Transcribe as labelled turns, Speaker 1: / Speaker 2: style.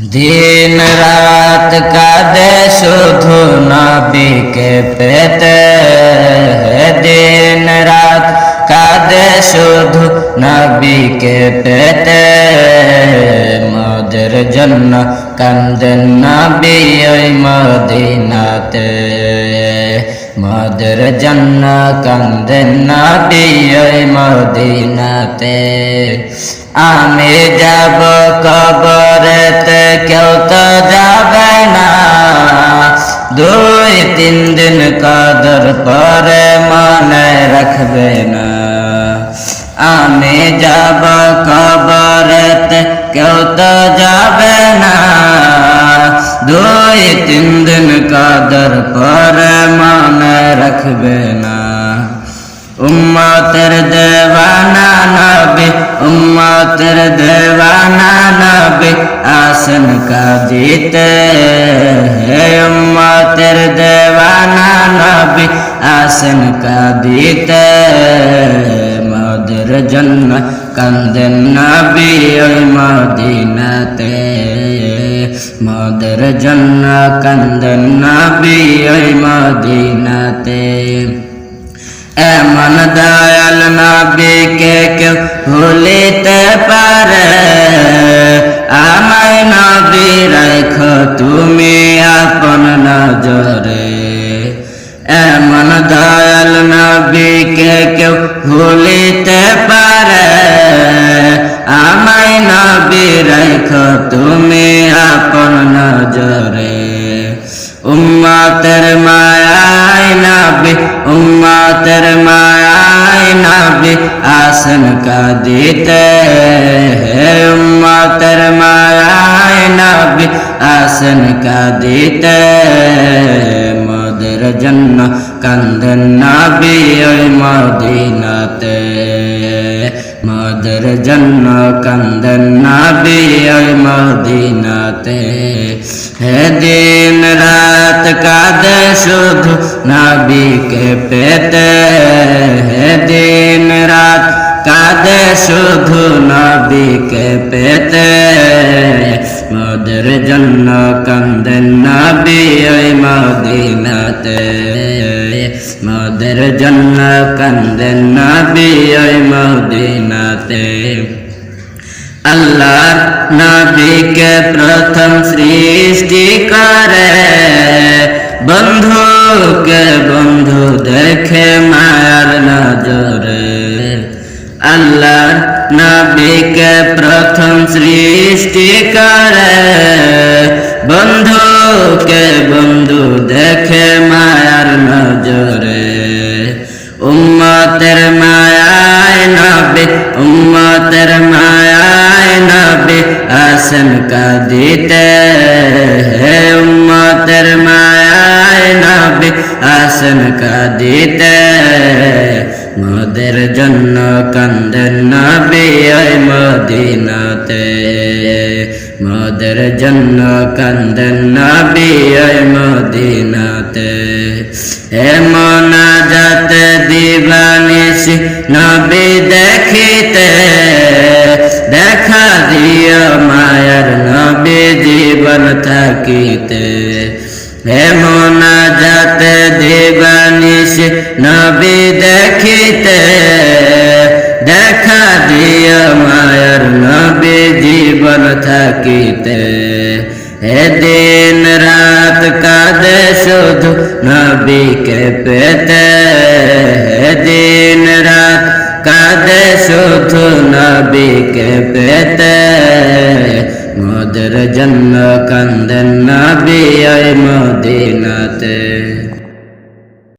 Speaker 1: দিন রাত কাঁদে শুধু নবীকে পেতে দিন রাত কাঁদে শুধু নবীকে পেতে মদের জন্য কান্দেন নবী ওই মদিনাতে। মদের জন্য কান্দেন নবী ওই মদিনাতে। আমি যাব কবরেতে, কেউ তো যাবে না। দুই, তিন দিন কদর পরে মনে রাখবে না। আমি যাব কবরেতে, কেউ তো যাবে না। দুই, তিন দিন কদর পরে মনে রাখবে না। উম্মতের দেওয়ানা নবী, উম্মতের দেওয়ানা নবী আসন কাঁদিতে হে উম্মতের দেওয়ানা নবী আসন কাঁদিতে মদের জন্য কান্দেন নবী ওই মদিনাতে। মদের জন্য কান্দেন নবী ওই মদিনাতে। এমন দয়াল নবীকে কেউ ভুলিতে পারে? আমায় নবী রাখো তুমি আপন নজরে। এমন দয়াল নবীকে কেউ ভুলিতে পারে? আমায় নবী রাখো তুমি আপন নজরে। উম্মতের নাবি উম্মতের মায়ায় নাবি আসন কাঁদিতে হে উম্মতের মায়ায় নাবি আসন কাঁদিতে মদের জন্য কান্দন নাবি ওই মদিনাতে মদের জন্য কান্দন নাবি ওই মদিনাতে। হে দিন রাত কাঁদে শুধু নাবিকে পেতে। হে দিন রাত কাঁদে শুধু নবীকে পেতে। মদের জন্য কান্দেন নবী ওই মদিনাতে। মদের জন্য কান্দেন নবী ওই মদিনাতে। আল্লাহর নবীকে প্রথম সৃষ্টি করে। বন্ধুকে বন্ধু দেখে মায়ার নজরে। আল্লাহর নবীকে প্রথম সৃষ্টি করে। বন্ধুকে বন্ধু দেখে নজরে উম্মতের মায়ায় নবী, উম্মতের মায়ায় নবী আসন কাঁদিতে। হে উম্মতের মায়ায় নবী আসন কাঁদিতে। মদের জন্য কান্দেন নবী ওই মদিনাতে। মদের জন্য কান্দেন নবী ওই মদিনাতে। হে মনা যাতে নবী দেখিতে দেখা দিও মায়ার নবী জীবন থাকিতে। হে মনা যাতে নবী দেখিতে দেখা দিও মায়ার নবী জীবন থাকিতে। হে দিন রাত কাঁদে শুধু নবীকে পেতে হে দিন রাত কাঁদে শুধু নবীকে পেতে মদের জন্য কান্দেন নবী ওই মদিনাতে